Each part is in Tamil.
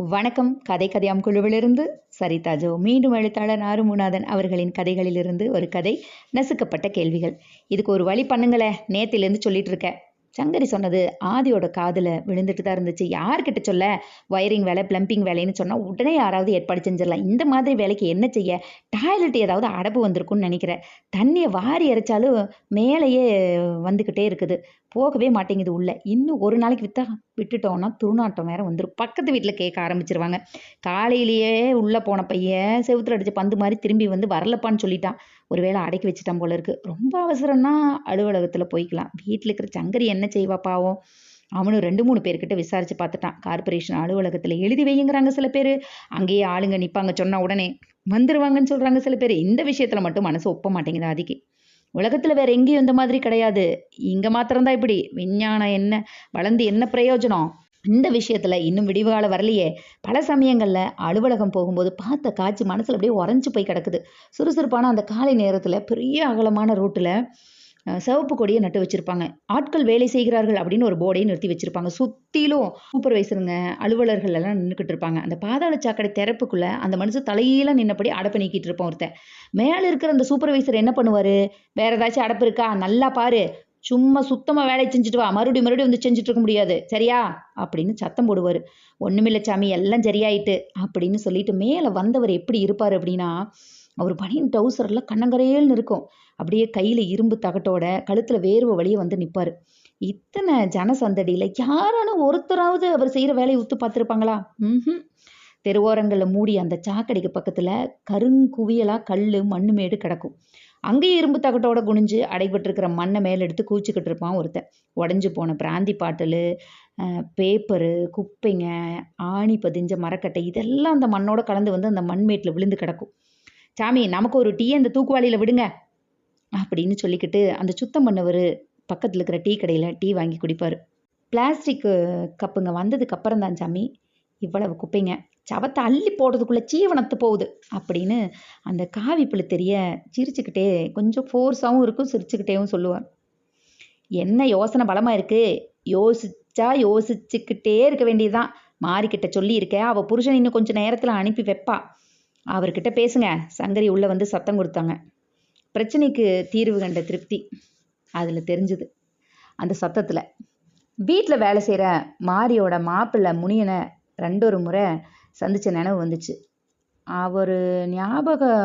வணக்கம். கதை கதையாம் குழுவிலிருந்து சரிதா ஜோ. மீண்டும் எழுத்தாளர் நாருமுநாதன் அவர்களின் கதைகளிலிருந்து ஒரு கதை நசுக்கப்பட்ட கேள்விகள். இதுக்கு ஒரு வழி பண்ணுங்களே நேத்திலேருந்து சொல்லிட்டு இருக்கேன். சங்கரி சொன்னது ஆதியோட காதில் விழுந்துட்டு தான் இருந்துச்சு. யார்கிட்ட சொல்ல? வயரிங் வேலை பிளம்பிங் வேலைன்னு சொன்னால் உடனே யாராவது ஏற்பாடு செஞ்சிடலாம். இந்த மாதிரி வேலைக்கு என்ன செய்ய? டாய்லெட் ஏதாவது அடப்பு வந்திருக்கும்னு நினைக்கிறேன் தண்ணியை வாரி இறைச்சாலும் மேலேயே வந்துக்கிட்டே இருக்குது. போகவே மாட்டேங்குது உள்ள. இன்னும் ஒரு நாளைக்கு வித்தா விட்டுட்டோம்னா துருநாட்டம் வேற வந்துடும் பக்கத்து வீட்டில் கேட்க ஆரம்பிச்சிருவாங்க. காலையிலேயே உள்ளே போன பையன் செவுத்துல அடிச்ச பந்து மாதிரி திரும்பி வந்து வரலப்பான்னு சொல்லிட்டான். ஒருவேளை அடக்கி வச்சுட்டான் போல இருக்கு. ரொம்ப அவசரம்னா அலுவலகத்தில் போய்க்கலாம். வீட்டில் இருக்கிற சங்கரி என்ன செய்வா பாவம்? அவனும் ரெண்டு மூணு பேர்கிட்ட விசாரிச்சு பார்த்துட்டான். கார்பரேஷன் அலுவலகத்தில் எழுதி வைங்கிறாங்க சில பேர். அங்கேயே ஆளுங்க நிற்பாங்க சொன்ன உடனே வந்துருவாங்கன்னு சொல்கிறாங்க சில பேர். இந்த விஷயத்தில் மட்டும் மனசு ஒப்ப மாட்டேங்குது அதிக்கு உலகத்தில் வேற எங்கேயும் இந்த மாதிரி கிடையாது. இங்கே மாத்திரம்தான் இப்படி. விஞ்ஞானம் என்ன? வளர்ந்து என்ன பிரயோஜனம்? இந்த விஷயத்தில் இன்னும் விடிவுகால வரலையே. பல சமயங்களில் அலுவலகம் போகும்போது பார்த்த காட்சி மனசில் அப்படியே உறைஞ்சு போய் கிடக்குது. சுறுசுறுப்பான அந்த காலை நேரத்தில் பெரிய அகலமான ரூட்டில் சிவப்பு கொடியை நட்டு வச்சுருப்பாங்க. ஆட்கள் வேலை செய்கிறார்கள் அப்படின்னு ஒரு போர்டையும் நிறுத்தி வச்சுருப்பாங்க. சுற்றிலும் சூப்பர்வைசருங்க அலுவலர்கள் எல்லாம் நின்றுக்கிட்டு இருப்பாங்க. அந்த பாதாள சாக்கடை திறப்புக்குள்ளே அந்த மனுஷன் தலையில நின்னபடி அடப்பு நீக்கிட்டு இருப்பான் ஒருத்தன். மேலே இருக்கிற அந்த சூப்பர்வைசர் என்ன பண்ணுவார்? வேற ஏதாச்சும் அடப்பு இருக்கா? நல்லா பாரு. சும்மா சுத்தமாக வேலையை செஞ்சுட்டு வா. மறுபடியும் மறுபடியும் வந்து செஞ்சுட்டு இருக்க முடியாது. சரியா? அப்படின்னு சத்தம் போடுவார். ஒன்றுமில்ல சாமி எல்லாம் சரியாயிட்டு அப்படின்னு சொல்லிட்டு மேலே வந்தவர் எப்படி இருப்பார் அப்படின்னா அவர் பனியன் டவுசரில் கண்ணங்கரையல்னு இருக்கும் அப்படியே கையில் இரும்பு தகட்டோட கழுத்தில் வேர்வை வழியே வந்து நிற்பார் இத்தனை ஜனசந்தடியில் யாரான ஒருத்தராவது அவர் செய்கிற வேலையை உத்து பார்த்துருப்பாங்களா? ம் தெருவோரங்களில் மூடி அந்த சாக்கடைக்கு பக்கத்தில் கருங்குவியலாக கல் மண்ணு மேடு கிடக்கும். அங்கேயும் இரும்பு தகட்டோட குனிஞ்சு அடைபட்டிருக்கிற மண்ணை மேலே எடுத்து கூச்சிக்கிட்டு இருப்பான் ஒருத்தன். உடஞ்சி போன பிராந்தி பாட்டில் பேப்பரு குப்பைங்க ஆணி பதிஞ்ச மரக்கட்டை இதெல்லாம் அந்த மண்ணோட கலந்து வந்து அந்த மண்மேட்டில் விழுந்து கிடக்கும். சாமி நமக்கு ஒரு டீ அந்த தூக்குவாளியில் விடுங்க. அப்படின்னு சொல்லிக்கிட்டு அந்த சுத்தம் பண்ணவர் பக்கத்தில் இருக்கிற டீ கடையில் டீ வாங்கி குடிப்பார். பிளாஸ்டிக் கப்புங்க வந்ததுக்கு அப்புறம் தான் சாமி இவ்வளவு குப்பைங்க. சவத்தை அள்ளி போடுறதுக்குள்ளே சீவனத்து போகுது அப்படின்னு அந்த காவி தெரிய சிரிச்சுக்கிட்டே கொஞ்சம் ஃபோர்ஸாகவும் இருக்கும் சிரிச்சுக்கிட்டேவும் சொல்லுவார். என்ன யோசனை பலமாக இருக்குது யோசிச்சா யோசிச்சுக்கிட்டே இருக்க வேண்டியதுதான். மாறிக்கிட்ட சொல்லியிருக்கேன் அவள் புருஷன் இன்னும் கொஞ்சம் நேரத்தில் அனுப்பி வைப்பா. அவர்கிட்ட பேசுங்க. சங்கரி உள்ளே வந்து சத்தம் கொடுத்தாங்க. பிரச்சனைக்கு தீர்வு கண்ட திருப்தி அதில் தெரிஞ்சுது. அந்த சத்தத்தில் வீட்டில் வேலை செய்கிற மாரியோட மாப்பிள்ளை முனியனை ரெண்டொரு முறை சந்தித்த நினைவு வந்துச்சு. அவர் ஞாபகம்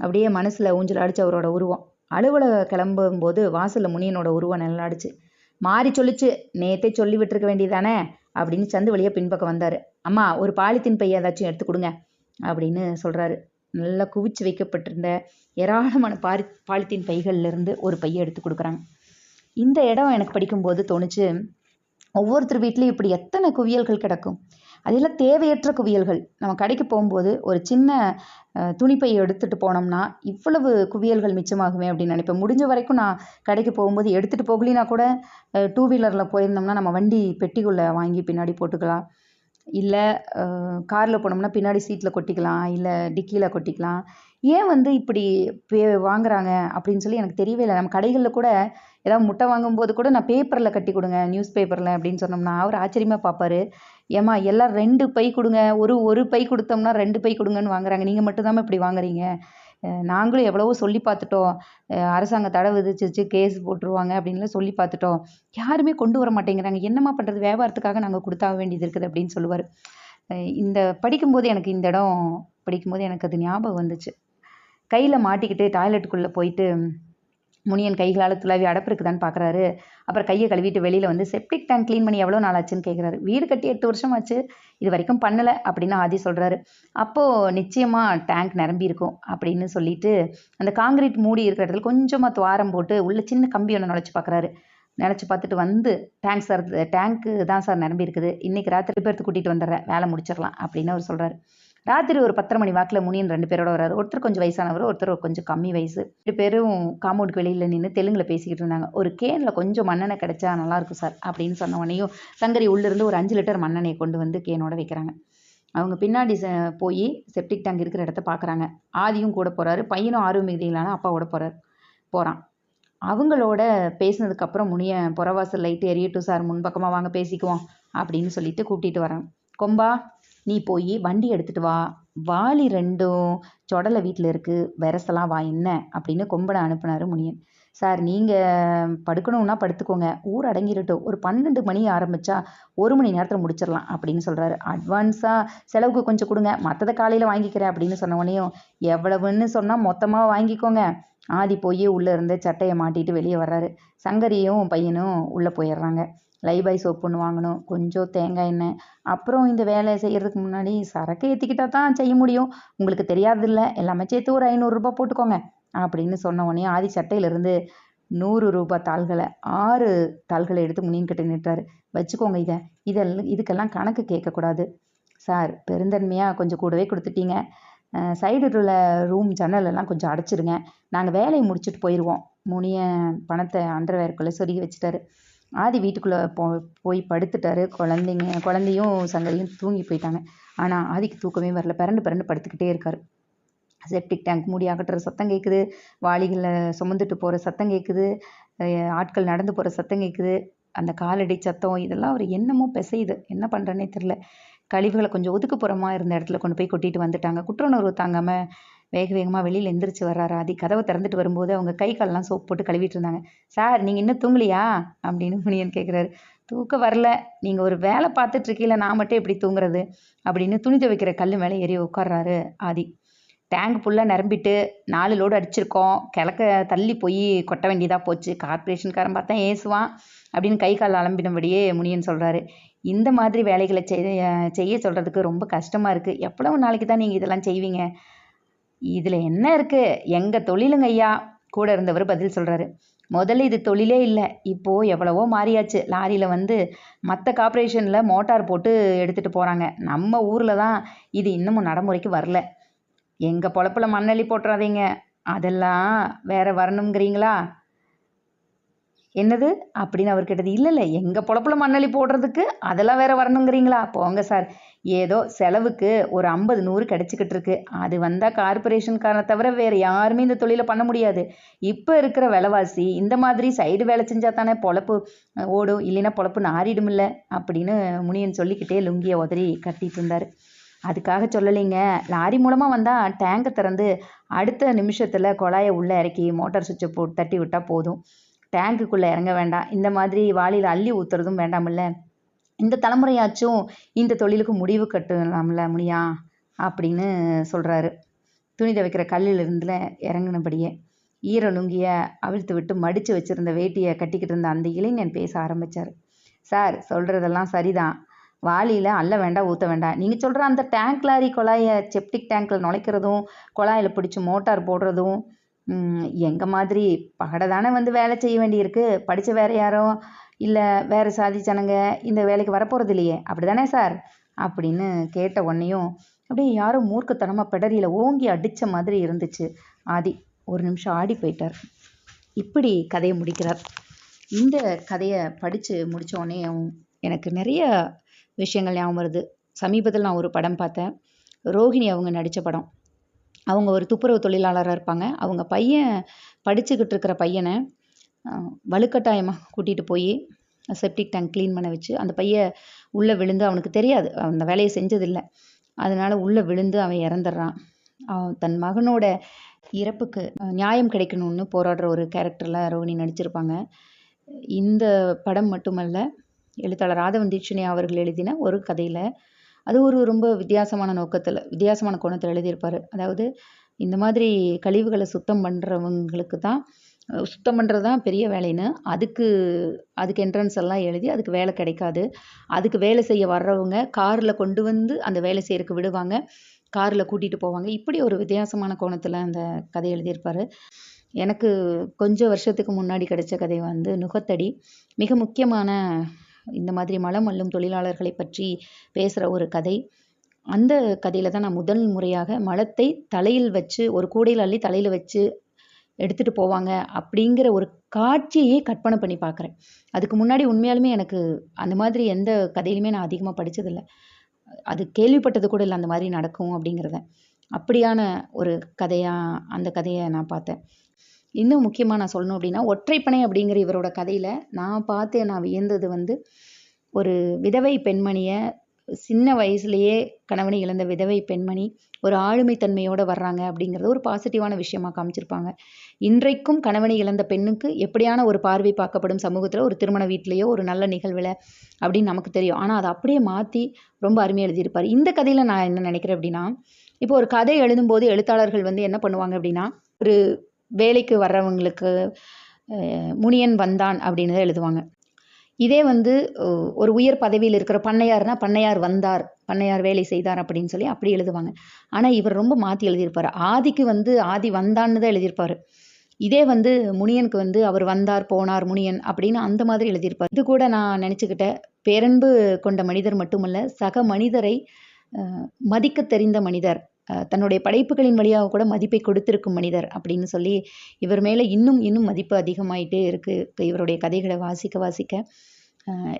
அப்படியே மனசில் ஊஞ்சல் அடிச்சு அவரோட உருவம். அலுவலக கிளம்பும்போது வாசலில் முனியனோட உருவம் நல்லாடிச்சு மாறி சொல்லிச்சு. நேத்தே சொல்லி விட்டுருக்க வேண்டியதானே அப்படின்னு சந்து வழியாக பின்பக்கம் வந்தார். அம்மா ஒரு பாலித்தீன் பைய ஏதாச்சும் எடுத்து கொடுங்க. அப்படின்னு சொல்கிறாரு நல்லா குவிச்சு வைக்கப்பட்டிருந்த ஏராளமான பாரி பாலித்தீன் பைகள்லேருந்து ஒரு பையை எடுத்து கொடுக்குறாங்க. இந்த இடம் எனக்கு படிக்கும்போது தோணுச்சு ஒவ்வொருத்தர் வீட்லேயும் இப்படி எத்தனை குவியல்கள் கிடக்கும்? அதில் தேவையற்ற குவியல்கள். நம்ம கடைக்கு போகும்போது ஒரு சின்ன துணிப்பை எடுத்துகிட்டு போனோம்னா இவ்வளவு குவியல்கள் மிச்சமாகுமே அப்படின்னு நினைப்பேன். முடிஞ்ச வரைக்கும் நான் கடைக்கு போகும்போது எடுத்துகிட்டு போகலினா கூட டூ வீலரில் போயிருந்தோம்னா நம்ம வண்டி பெட்டிக்குள்ளே வாங்கி பின்னாடி போட்டுக்கலாம். இல்லை காரில் போனோம்னா பின்னாடி சீட்டில் கொட்டிக்கலாம். இல்லை டிக்கியில் கொட்டிக்கலாம். ஏன் வந்து இப்படி பே வாங்குறாங்க? அப்படின்னு சொல்லி எனக்கு தெரியவே இல்லை. நம்ம கடைகளில் கூட ஏதாவது முட்டை வாங்கும்போது கூட நான் பேப்பரில் கட்டி கொடுங்க நியூஸ் பேப்பரில் அப்படின்னு சொன்னோம்னா அவர் ஆச்சரியமாக பார்ப்பாரு ஏம்மா எல்லாம் ரெண்டு பை கொடுங்க. ஒரு ஒரு பை கொடுத்தோம்னா ரெண்டு பை கொடுங்கன்னு வாங்குறாங்க. நீங்கள் மட்டும்தாம்மா இப்படி வாங்குறீங்க? நாங்களும் எவ்வளவோ சொல்லி பார்த்துட்டோம். அரசாங்கம் தடை விதிச்சிச்சு கேஸ் போட்டுருவாங்க அப்படின்லாம் சொல்லி பார்த்துட்டோம். யாருமே கொண்டு வர மாட்டேங்கிறாங்க. என்னம்மா பண்ணுறது வியாபாரத்துக்காக நாங்கள் கொடுத்தாக வேண்டியது இருக்குது அப்படின்னு சொல்லுவார். இந்த படிக்கும்போது எனக்கு இந்த இடம் படிக்கும்போது எனக்கு அது ஞாபகம் வந்துச்சு. கையில் மாட்டிக்கிட்டு டாய்லெட்டுக்குள்ளே போயிட்டு முனியன் கைகளால் துளாவி அடப்பு இருக்குதான்னு பார்க்குறாரு அப்புறம் கையை கழுவிட்டு வெளியில் வந்து செப்டிக் டேங்க் க்ளீன் பண்ணி எவ்வளோ நாள் ஆச்சுன்னு கேட்குறாரு வீடு கட்டி எட்டு வருஷம் ஆச்சு. இது வரைக்கும் பண்ணலை அப்படின்னு ஆதி சொல்கிறாரு அப்போது நிச்சயமாக டேங்க் நிரம்பி இருக்கும் அப்படின்னு சொல்லிட்டு அந்த காங்கிரீட் மூடி இருக்கிற இடத்துல கொஞ்சமாக துவாரம் போட்டு உள்ள சின்ன கம்பி ஒன்று நுழைச்சி பார்க்குறாரு நினச்சி பார்த்துட்டு வந்து டேங்க் சார் டேங்க்கு தான் சார் நிரம்பி இருக்குது. இன்றைக்கி ராத்திரி பேர்த்து கூட்டிகிட்டு வந்துடுறேன். வேலை முடிச்சிடலாம் அப்படின்னு அவர் சொல்கிறாரு ராத்திரி ஒரு பத்தரை மணி வாக்கில் முனியன் ரெண்டு பேரோட வராரு ஒருத்தர் கொஞ்சம் வயசானவர் ஒருத்தர் கொஞ்சம் கம்மி வயசு. ரெண்டு பேரும் காம்பவுண்டுக்கு வெளியில் நின்று தெலுங்கில் பேசிக்கிட்டு இருந்தாங்க. ஒரு கேனில் கொஞ்சம் மண்ணெண்ணெய் கிடைச்சா நல்லாயிருக்கும் சார் அப்படின்னு சொன்ன உடனேயும் சங்கரி உள்ளிருந்து ஒரு அஞ்சு லிட்டர் மண்ணெண்ணெயை கொண்டு வந்து கேனோட வைக்கிறாங்க. அவங்க பின்னாடி போய் செப்டிக் டேங்க் இருக்கிற இடத்த பார்க்குறாங்க ஆதியும் கூட போகிறாரு பையனும் ஆர்வம் மிகுதியிலான அப்பாவோட போகிறார் போகிறான் அவங்களோட பேசினதுக்கப்புறம் முனிய புறவாசல் லைட்டு எரியட்டும் சார் முன்பக்கமாக வாங்க பேசிக்குவோம் அப்படின்னு சொல்லிட்டு கூப்பிட்டு வராங்க. கொம்பா நீ போய் வண்டி எடுத்துகிட்டு வா. வாளி ரெண்டும் சொடலை வீட்டில் இருக்குது வெரசலாம் வா என்ன? அப்படின்னு கொம்பனை அனுப்புனார் முனியன். சார் நீங்கள் படுக்கணும்னா படுத்துக்கோங்க. ஊர் அடங்கிடட்டும். ஒரு பன்னெண்டு மணி ஆரம்பித்தா ஒரு மணி நேரத்தில் முடிச்சிடலாம் அப்படின்னு சொல்கிறாரு அட்வான்ஸாக செலவுக்கு கொஞ்சம் கொடுங்க. மற்றதை காலையில் வாங்கிக்கிறேன் அப்படின்னு சொன்னவனையும் எவ்வளவுன்னு சொன்னால் மொத்தமாக வாங்கிக்கோங்க. ஆதி போய் உள்ளே இருந்து சட்டையை மாட்டிட்டு வெளியே வர்றாரு. சங்கரியும் பையனும் உள்ளே போயிடுறாங்க. லைபாய் சோப் ஒன்று வாங்கணும் கொஞ்சம் தேங்காய் எண்ணெய். அப்புறம் இந்த வேலையை செய்கிறதுக்கு முன்னாடி சரக்கு ஏற்றிக்கிட்டா தான் செய்ய முடியும். உங்களுக்கு தெரியாதில்ல எல்லாமே சேர்த்து ஒரு ஐநூறுரூபா போட்டுக்கோங்க அப்படின்னு சொன்ன உடனே ஆதி சட்டையிலேருந்து நூறு ரூபாய் தாள்களை ஆறு தாள்களை எடுத்து முனியன்கிட்ட நிட்டார் வச்சுக்கோங்க இதை. இதெல்லாம் இதுக்கெல்லாம் கணக்கு கேட்கக்கூடாது. சார் பெருந்தன்மையாக கொஞ்சம் கூடவே கொடுத்துட்டீங்க. சைடு உள்ள ரூம் ஜன்னலெல்லாம் கொஞ்சம் அடைச்சிருங்க. நாங்கள் வேலையை முடிச்சுட்டு போயிடுவோம் முனிய பணத்தை அண்டர்வேர்க்குள்ளே சொருகி வச்சுட்டாரு. ஆதி வீட்டுக்குள்ளே போ போய் படுத்துட்டாரு. குழந்தைங்க குழந்தையும் சங்கரியும் தூங்கி போயிட்டாங்க. ஆனால் ஆதிக்கு தூக்கமே வரல. பிறண்டு பிறண்டு படுத்துக்கிட்டே இருக்காரு. செப்டிக் டேங்க் மூடி அகற்றுற சத்தம் கேட்குது வாளிகளை சுமந்துட்டு போகிற சத்தம் கேட்குது ஆட்கள் நடந்து போகிற சத்தம் கேட்குது அந்த காலடி சத்தம் இதெல்லாம் அவர் என்னமோ பிசையுது. என்ன பண்ணுறேன்னே தெரில கழிவுகளை கொஞ்சம் ஒதுக்குப்புறமா இருந்த இடத்துல கொண்டு போய் கொட்டிட்டு வந்துட்டாங்க. குற்றுணர்வு தாங்காமல் வேக வேகமாக வெளியில் எந்திரிச்சு வர்றா ஆதி கதவை திறந்துட்டு வரும்போது அவங்க கை கால்லாம் சோப் போட்டு கழுவிட்டு இருந்தாங்க. சார் நீங்கள் இன்னும் தூங்கலையா? அப்படின்னு முனியன் கேட்குறாரு தூக்கம் வரல. நீங்கள் ஒரு வேலை பார்த்துட்டு இருக்கீங்கள நான் மட்டும் எப்படி தூங்குறது? அப்படின்னு துணி துவைக்கிற கல் மேலே ஏறி உட்கார்றாரு ஆதி. டேங்க் ஃபுல்லாக நிரம்பிட்டு நாலு லோடு அடிச்சிருக்கோம். கிழக்க தள்ளி போய் கொட்ட வேண்டியதாக போச்சு. கார்ப்பரேஷன்காரன் பார்த்தா ஏசுவான். அப்படின்னு கை கால் அலம்பினபடியே முனியன் சொல்கிறாரு இந்த மாதிரி வேலைகளை செய்ய செய்ய சொல்கிறதுக்கு ரொம்ப கஷ்டமாக இருக்குது எவ்வளவு நாளைக்கு தான் நீங்கள் இதெல்லாம் செய்வீங்க? இதில் என்ன இருக்குது எங்கள் தொழிலுங்க ஐயா? கூட இருந்தவர் பதில் சொல்கிறாரு முதல்ல இது தொழிலே இல்லை. இப்போது எவ்வளவோ மாறியாச்சு. லாரியில் வந்து மற்ற கார்ப்பரேஷனில் மோட்டார் போட்டு எடுத்துகிட்டு போகிறாங்க நம்ம ஊரில் தான் இது இன்னமும் நடைமுறைக்கு வரல. எங்கள் பொழப்புல மண்ணள்ளி போட்டுறாதீங்க. அதெல்லாம் வேற வரணுங்கிறீங்களா என்னது? அப்படின்னு அவர் கேட்டது இல்லை இல்லை எங்கள் பொழப்புல மண்ணள்ளி போடுறதுக்கு அதெல்லாம் வேற வரணுங்கிறீங்களா? போங்க சார் ஏதோ செலவுக்கு ஒரு ஐம்பது நூறு கிடச்சிக்கிட்டு இருக்கு. அது வந்தால் கார்பரேஷன்காரனை தவிர வேறு யாருமே இந்த தொழிலை பண்ண முடியாது. இப்போ இருக்கிற விலைவாசி இந்த மாதிரி சைடு வேலை செஞ்சால் தானே பொழப்பு ஓடும். இல்லைன்னா பொழப்பு நாறிடுமில்ல அப்படின்னு முனியன் சொல்லிக்கிட்டே லுங்கியை உதறி கட்டிட்டு இருந்தார். அதுக்காக சொல்லலைங்க. லாரி மூலமாக வந்தால் டேங்கை திறந்து அடுத்த நிமிஷத்தில் குழாயை உள்ளே இறக்கி மோட்டார் சுவிட்சை போட்டு தட்டி விட்டால் போதும். டேங்குக்குள்ளே இறங்க வேண்டாம். இந்த மாதிரி வாளியில் அள்ளி ஊற்றுறதும் வேண்டாமில்ல. இந்த தலைமுறையாச்சும் இந்த தொழிலுக்கு முடிவு கட்டலாம்ல முனியா அப்படின்னு சொல்கிறாரு துணி துவைக்கிற கல்லிலிருந்துல இறங்கினபடியே ஈர நுங்கிய அவிழ்த்து விட்டு மடித்து வச்சுருந்த வேட்டியை கட்டிக்கிட்டு இருந்த அந்த இளைஞன் பேச ஆரம்பிச்சார். சார் சொல்கிறதெல்லாம் சரிதான். வாளியில் அள்ள வேண்டாம் ஊற்ற வேண்டாம். நீங்கள் சொல்கிற அந்த டேங்க் லாரி குழாயை செப்டிக் டேங்க்கில் நுழைக்கிறதும் குழாயில் பிடிச்சி மோட்டார் போடுறதும் எங்கள் மாதிரி பகடை தானே வந்து வேலை செய்ய வேண்டியிருக்கு. படித்த வேற யாரோ இல்லை வேறு சாதி ஜனங்க இந்த வேலைக்கு வரப்போகிறது இல்லையே. அப்படி தானே சார்? அப்படின்னு கேட்ட உடனேயும் அப்படியே யாரும் மூர்க்கத்தனமாக பெடரியில் ஓங்கி அடித்த மாதிரி இருந்துச்சு. ஆதி ஒரு நிமிஷம் ஆடி போயிட்டார். இப்படி கதையை முடிக்கிறார். இந்த கதையை படித்து முடித்தோடனே எனக்கு நிறைய விஷயங்கள் ஞாபகம் வருது. சமீபத்தில் நான் ஒரு படம் பார்த்தேன். ரோஹிணி அவங்க நடித்த படம். அவங்க ஒரு துப்புரவு தொழிலாளராக இருப்பாங்க. அவங்க பையன் படிச்சுக்கிட்டு இருக்கிற பையனை வலுக்கட்டாயமாக கூட்டிகிட்டு போய் செப்டிக் டேங்க் க்ளீன் பண்ண வச்சு அந்த பையன் உள்ளே விழுந்து அவனுக்கு தெரியாது. அந்த வேலையை செஞ்சதில்லை. அதனால் உள்ளே விழுந்து அவன் இறந்துடுறான். அவன் தன் மகனோட இறப்புக்கு நியாயம் கிடைக்கணும்னு போராடுற ஒரு கேரக்டரில் ரோஹிணி நடிச்சிருப்பாங்க. இந்த படம் மட்டுமல்ல எழுத்தாளர் ராதவன் தீட்சணி அவர்கள் எழுதின ஒரு கதையில் அது ஒரு ரொம்ப வித்தியாசமான நோக்கத்தில் வித்தியாசமான கோணத்தில் எழுதியிருப்பார். அதாவது இந்த மாதிரி கழிவுகளை சுத்தம் பண்ணுறவங்களுக்கு தான் சுத்தம் பண்ணுறது தான் பெரிய வேலைன்னு அதுக்கு அதுக்கு என்ட்ரன்ஸ் எல்லாம் எழுதி அதுக்கு வேலை கிடைக்காது. அதுக்கு வேலை செய்ய வர்றவங்க காரில் கொண்டு வந்து அந்த வேலை செய்யறதுக்கு விடுவாங்க. காரில் கூட்டிகிட்டு போவாங்க. இப்படி ஒரு வித்தியாசமான கோணத்தில் அந்த கதை எழுதியிருப்பார். எனக்கு கொஞ்சம் வருஷத்துக்கு முன்னாடி கிடைச்ச கதை வந்து நுகத்தடி. மிக முக்கியமான இந்த மாதிரி மலம் அள்ளும் தொழிலாளர்களை பற்றி பேசுகிற ஒரு கதை. அந்த கதையில் தான் நான் முதல் முறையாக மலத்தை தலையில் வச்சு ஒரு கூடையில் அள்ளி தலையில் வச்சு எடுத்துகிட்டு போவாங்க அப்படிங்கிற ஒரு காட்சியையே கற்பனை பண்ணி பார்க்குறேன். அதுக்கு முன்னாடி உண்மையாலுமே எனக்கு அந்த மாதிரி எந்த கதையிலுமே நான் அதிகமாக படித்ததில்லை அது கேள்விப்பட்டது கூட இல்லை அந்த மாதிரி நடக்கும் அப்படிங்கிறத. அப்படியான ஒரு கதையாக அந்த கதையை நான் பார்த்தேன். இன்னும் முக்கியமாக நான் சொல்லணும் அப்படின்னா ஒற்றைப்பனை அப்படிங்கிற இவரோட கதையில் நான் பார்த்து நான் வியந்தது வந்து ஒரு விதவை பெண்மணியை சின்ன வயசுலேயே கணவனை இழந்த விதவை பெண்மணி ஒரு ஆளுமைத்தன்மையோடு வர்றாங்க அப்படிங்கிறது ஒரு பாசிட்டிவான விஷயமாக காமிச்சிருப்பாங்க. இன்றைக்கும் கணவனை இழந்த பெண்ணுக்கு எப்படியான ஒரு பார்வை பார்க்கப்படும் சமூகத்தில்? ஒரு திருமண வீட்லேயோ ஒரு நல்ல நிகழ்வில் அப்படின்னு நமக்கு தெரியும். ஆனால் அதை அப்படியே மாற்றி ரொம்ப அருமையாக எழுதியிருப்பார். இந்த கதையில் நான் என்ன நினைக்கிறேன் அப்படின்னா இப்போ ஒரு கதை எழுதும்போது எழுத்தாளர்கள் வந்து என்ன பண்ணுவாங்க அப்படின்னா ஒரு வேலைக்கு வர்றவங்களுக்கு முனியன் வந்தான் அப்படின்னு தான் எழுதுவாங்க. இதே வந்து ஒரு உயர் பதவியில் இருக்கிற பண்ணையார்னா பண்ணையார் வந்தார் பண்ணையார் வேலை செய்தார் அப்படின்னு சொல்லி அப்படி எழுதுவாங்க. ஆனால் இவர் ரொம்ப மாற்றி எழுதியிருப்பார். ஆதிக்கு வந்து ஆதி வந்தான்னு தான் எழுதியிருப்பார். இதே வந்து முனியனுக்கு வந்து அவர் வந்தார் போனார் முனியன் அப்படின்னு அந்த மாதிரி எழுதியிருப்பார். இது கூட நான் நினச்சிக்கிட்டேன். பேரன்பு கொண்ட மனிதர் மட்டுமல்ல சக மனிதரை மதிக்க தெரிந்த மனிதர். தன்னுடைய படைப்புகளின் வழியாக கூட மதிப்பை கொடுத்திருக்கும் மனிதர் அப்படின்னு சொல்லி இவர் மேலே இன்னும் இன்னும் மதிப்பு அதிகமாயிட்டே இருக்குது இவருடைய கதைகளை வாசிக்க வாசிக்க.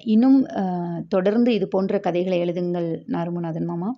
இன்னும் அஹ், தொடர்ந்து இது போன்ற கதைகளை எழுதுங்கள் நாருமுநாதன் மாமா.